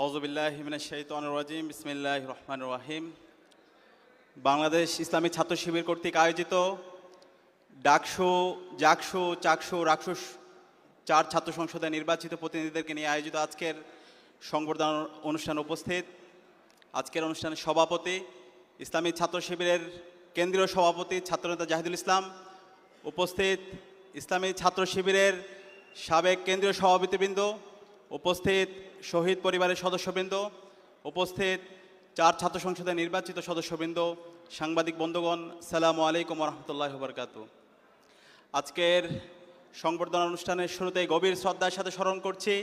আউজবিল্লাহিমিনাশাইতানুর বিসমিল্লাহ রহমান রাহিম। বাংলাদেশ ইসলামী ছাত্র শিবির কর্তৃক আয়োজিত ডাকসু, জাকসু, চাকসু, রাকসু চার ছাত্র সংসদে নির্বাচিত প্রতিনিধিদেরকে নিয়ে আয়োজিত আজকের সংবর্ধনা অনুষ্ঠান উপস্থিত। আজকের অনুষ্ঠানের সভাপতি ইসলামী ছাত্র শিবিরের কেন্দ্রীয় সভাপতি ছাত্রনেতা জাহিদুল ইসলাম, উপস্থিত ইসলামী ছাত্র শিবিরের সাবেক কেন্দ্রীয় সভাপতিবৃন্দ উপস্থিত শহীদ পরিবারের সদস্যবৃন্দ, উপস্থিত চার ছাত্র সংসদের নির্বাচিত সদস্যবৃন্দ, সাংবাদিক বন্ধুগণ, সালামু আলাইকুম রহমতুল্লাহ বরকাত আজকের সংবর্ধনা অনুষ্ঠানের শুরুতে গভীর শ্রদ্ধার সাথে স্মরণ করছি,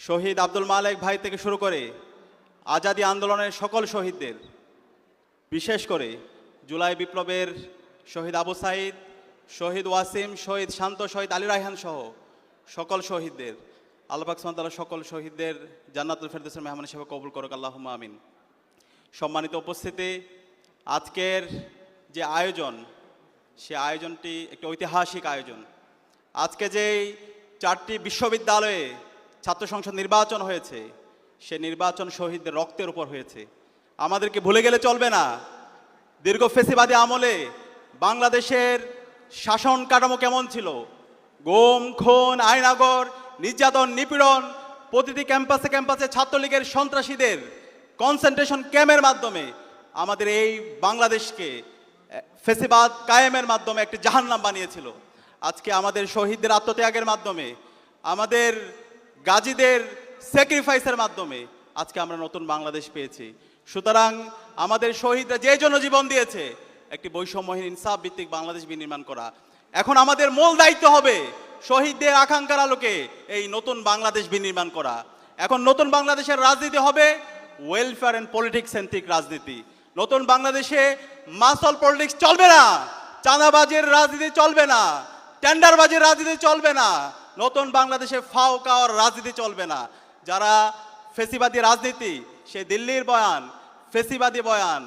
শহীদ আব্দুল মালেক ভাই থেকে শুরু করে আজাদি আন্দোলনের সকল শহীদদের, বিশেষ করে জুলাই বিপ্লবের শহীদ আবু সাইদ, শহীদ ওয়াসিম, শহীদ শান্ত, শহীদ আলী রায়হান সহ সকল শহীদদের আল্লাহ সান্তাল্লাহ সকল শহীদদের জান্নাতুল ফেরদৌসের মেহমান হিসেবে কবুল করুক আল্লাহ আমিন। সম্মানিত উপস্থিতি, আজকের যে আয়োজন, সে আয়োজনটি একটি ঐতিহাসিক আয়োজন। আজকে যেই চারটি বিশ্ববিদ্যালয়ে ছাত্র সংসদ নির্বাচন হয়েছে, সে নির্বাচন শহীদদের রক্তের উপর হয়েছে। আমাদেরকে ভুলে গেলে চলবে না। দীর্ঘ ফেসিবাদী আমলে বাংলাদেশের শাসন কাঠামো কেমন ছিল? গোম, খুন, আইনাগর নির্যাতন, নিপীড়ন প্রতিটি ক্যাম্পাসে ক্যাম্পাসে ছাত্রলীগের সন্ত্রাসীদের কনসেন্ট্রেশন ক্যাম্পের মাধ্যমে আমাদের এই বাংলাদেশকে ফেসিবাদ কায়েমের মাধ্যমে একটি জাহান্নাম বানিয়েছিল। আজকে আমাদের শহীদদের আত্মত্যাগের মাধ্যমে, আমাদের গাজীদের স্যাক্রিফাইসের মাধ্যমে আজকে আমরা নতুন বাংলাদেশ পেয়েছি। সুতরাং আমাদের শহীদরা যে জন্য জীবন দিয়েছে, একটি বৈষম্যহীন ইনসাফ ভিত্তিক বাংলাদেশ বিনির্মাণ করা। এখন আমাদের মূল দায়িত্ব হবে শহীদদের আকাঙ্ক্ষার আলোকে এই নতুন বাংলাদেশ বিনির্মাণ করা। এখন নতুন বাংলাদেশের রাজনীতি হবে ওয়েলফেয়ার অ্যান্ড পলিটিক্স সেন্ট্রিক রাজনীতি। নতুন বাংলাদেশে মাসল পলিটিক্স চলবে না, চাঁদাবাজের রাজনীতি চলবে না টেন্ডারবাজির রাজনীতি চলবে না, নতুন বাংলাদেশে ফাও কাওয়ার রাজনীতি চলবে না। যারা ফেসিবাদী রাজনীতি, সে দিল্লির বয়ান, ফেসিবাদী বয়ান,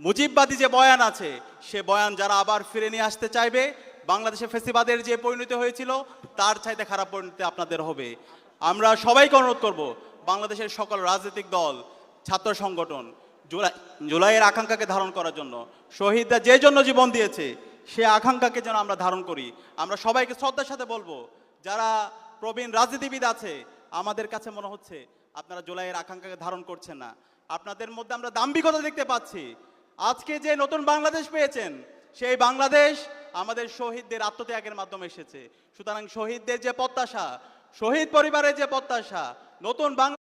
মুজিববাদী যে বয়ান আছে, সে বয়ান যারা আবার ফিরে নিয়ে আসতে চাইবে বাংলাদেশে ফেসিবাদের যে পরিণতি হয়েছিল, তার চাইতে খারাপ পরিণতি আপনাদের হবে। আমরা সবাইকে অনুরোধ করব, বাংলাদেশের সকল রাজনৈতিক দল, ছাত্র সংগঠন, জুলাই, জুলাইয়ের আকাঙ্ক্ষাকে ধারণ করার জন্য, শহীদরা যে জন্য জীবন দিয়েছে, সে আকাঙ্ক্ষাকে যেন আমরা ধারণ করি। আমরা সবাইকে শ্রদ্ধার সাথে বলব, যারা প্রবীণ রাজনীতিবিদ আছে, আমাদের কাছে মনে হচ্ছে আপনারা জুলাইয়ের আকাঙ্ক্ষাকে ধারণ করছেন না। আপনাদের মধ্যে আমরা দাম্ভিকতা দেখতে পাচ্ছি। আজকে যে নতুন বাংলাদেশ পেয়েছেন, সেই বাংলাদেশ আমাদের শহীদদের আত্মত্যাগের মাধ্যমে এসেছে। সুতরাং শহীদদের যে প্রত্যাশা, শহীদ পরিবারের যে প্রত্যাশা, নতুন বাংলা